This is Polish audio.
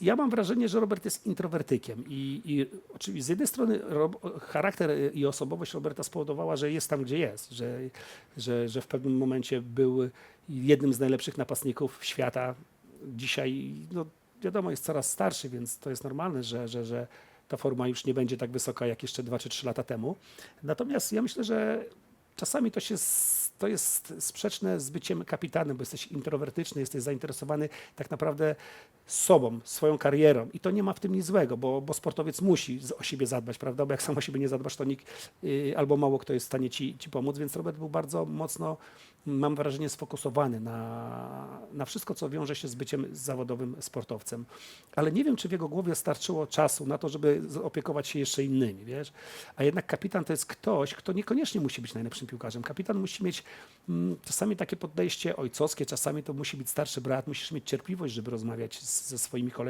Ja mam wrażenie, że Robert jest introwertykiem i, i oczywiście z jednej strony Rob, charakter i osobowość Roberta spowodowała, że jest tam, gdzie jest, że, że, że w pewnym momencie był jednym z najlepszych napastników świata. Dzisiaj, no wiadomo, jest coraz starszy, więc to jest normalne, że, że, że ta forma już nie będzie tak wysoka jak jeszcze 2 czy 3 lata temu. Natomiast ja myślę, że czasami to się to jest sprzeczne z byciem kapitanem, bo jesteś introwertyczny, jesteś zainteresowany tak naprawdę sobą, swoją karierą i to nie ma w tym nic złego, bo, bo sportowiec musi o siebie zadbać, prawda? Bo jak sam o siebie nie zadbasz, to nikt y, albo mało kto jest w stanie ci, ci pomóc, więc Robert był bardzo mocno, mam wrażenie, sfokusowany na, na wszystko, co wiąże się z byciem zawodowym sportowcem. Ale nie wiem, czy w jego głowie starczyło czasu na to, żeby opiekować się jeszcze innymi, wiesz? A jednak kapitan to jest ktoś, kto niekoniecznie musi być najlepszym piłkarzem. Kapitan musi mieć mm, czasami takie podejście ojcowskie, czasami to musi być starszy brat, musisz mieć cierpliwość, żeby rozmawiać z, ze swoimi kolegami.